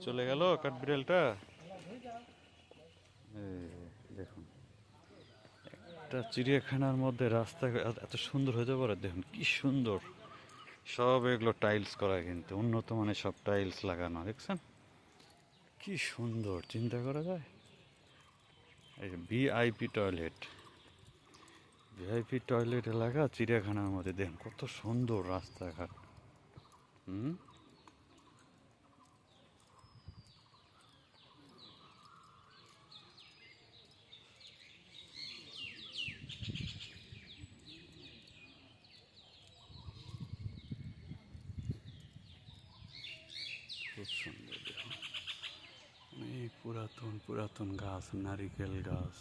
চলে গেল কাঠবিড়ালটা দেখুন, একটা চিড়িয়াখানার মধ্যে রাস্তা, এত- সুন্দর হতে পারে দেখুন কি সুন্দর। সব এগুলো টাইলস করা কিন্তু, উন্নত মানের সব টাইলস লাগানো, দেখছেন? কি সুন্দর, চিন্তা করা যায়? এই ভিআইপি টয়লেট ভিআইপি টয়লেট এলাকা চিড়িয়াখানার মধ্যে, দেখুন কত সুন্দর রাস্তাঘাট। হুম? খুব সুন্দর অনেক পুরাতন পুরাতন গাছ, নারিকেল গাছ।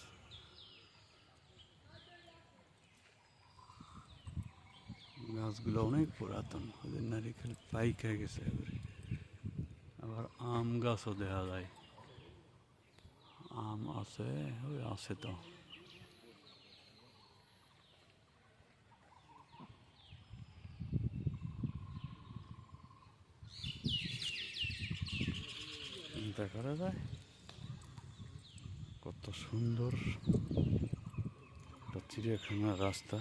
গাছগুলো অনেক পুরাতন, ওদের নারিকেল পাইকা গেছে আবার আম গাছও দেখা যায়। আম আছে, ওই আছে তো। চিন্তা করা যায়? কত সুন্দর একটা চিড়িয়াখানার রাস্তা।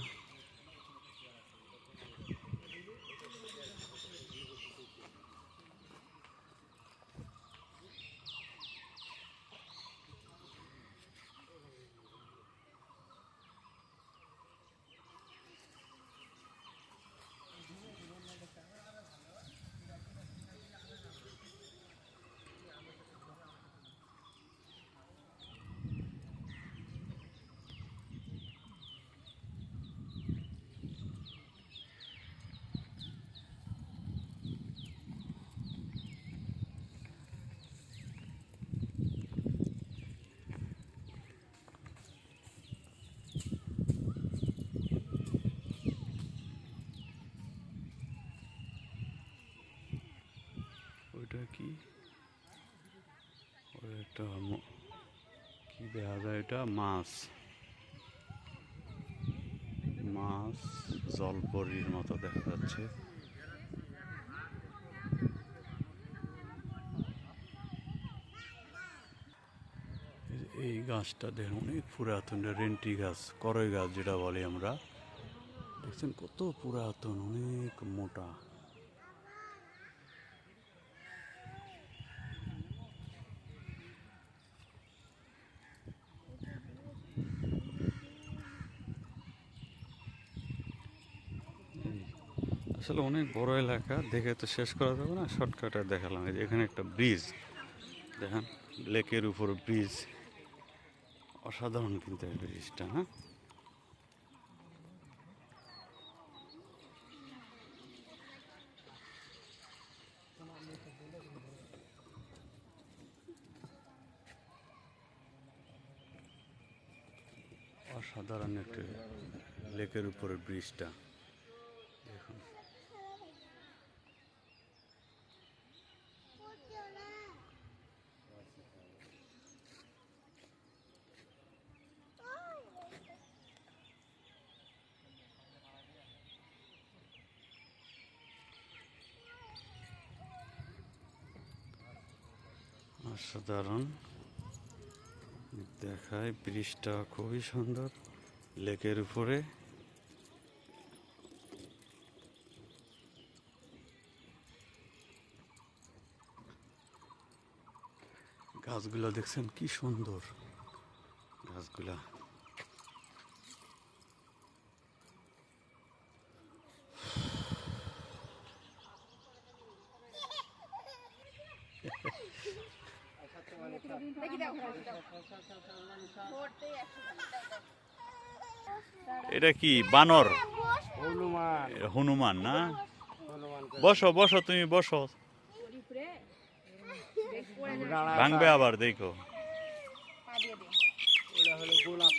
ওইটা কি? একটা কি দেখা যায় এটা? মাছ। মাছ জলপরির মতো দেখা যাচ্ছে। এই- এই গাছটা দেখুন, অনেক পুরাতন রেন্টি গাছ, করই গাছ যেটা বলি আমরা। দেখছেন কত পুরাতন, অনেক মোটা এই, আসলে অনেক বড় এলাকা, দেখে তো শেষ করা যাবে না শর্টকাটে দেখালাম। এই যে এখানে একটা ব্রিজ দেখেন? লেকের উপর ব্রিজ অসাধারণ কিন্তু এই ব্রিজটা হ্যাঁ? অসাধারণ একটা লেকের উপরে ব্রিজটা অসাধারণ। দেখায় ব্রিজটা খুবই সুন্দর লেকের উপরে। গাছগুলো দেখছেন কি সুন্দর। গাছগুলা। এটা কি বানর? হনুমান না? বসো বসো তুমি বসো। ভাঙবে আবার দেখো। গোলাপ